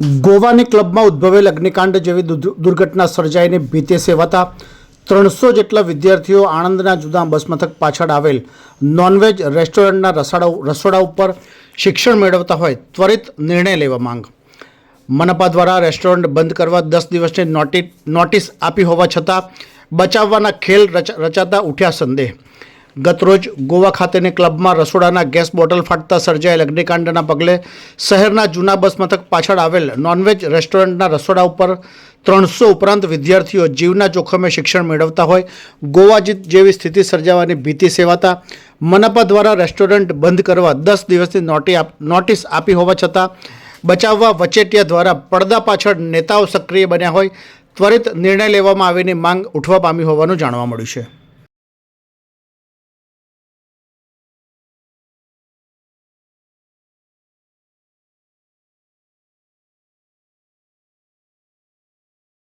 ગોવાની ક્લબમાં ઉદ્ભવેલ અગ્નિકાંડ જેવી દુર્ઘ- દુર્ઘટના સર્જાઈને ભીતે સેવાતા ત્રણસો જેટલા વિદ્યાર્થીઓ આણંદના જુદા બસ મથક પાછળ આવેલ નોનવેજ રેસ્ટોરન્ટના રસાડા, રસોડા ઉપર શિક્ષણ મેળવતા હોય ત્વરિત નિર્ણય લેવા માંગ. મનપા દ્વારા રેસ્ટોરન્ટ બંધ કરવા દસ દિવસની નોટિ, નોટિસ આપી હોવા છતાં બચાવવાના ખેલ રચ, રચાતા ઉઠ્યા સંદેહ. ગતરોજ ગોવા ખાતેની ક્લબમાં રસોડાના ગેસ બોટલ ફાટતા સર્જાયેલ અગ્નિકાંડના પગલે શહેરના જૂના બસ મથક પાછળ આવેલ નોનવેજ રેસ્ટોરન્ટના રસોડા ઉપર ત્રણસો ઉપરાંત વિદ્યાર્થીઓ જીવના જોખમે શિક્ષણ મેળવતા હોય, ગોવા જીત જેવી સ્થિતિ સર્જાવાની ભીતિ સેવાતા મનપા દ્વારા રેસ્ટોરન્ટ બંધ કરવા દસ દિવસની નોટિ નોટિસ આપી હોવા છતાં, બચાવવા વચેટિયા દ્વારા પડદા પાછળ નેતાઓ સક્રિય બન્યા હોય, ત્વરિત નિર્ણય લેવામાં આવીની માંગ ઉઠવા પામી હોવાનું જાણવા મળ્યું છે.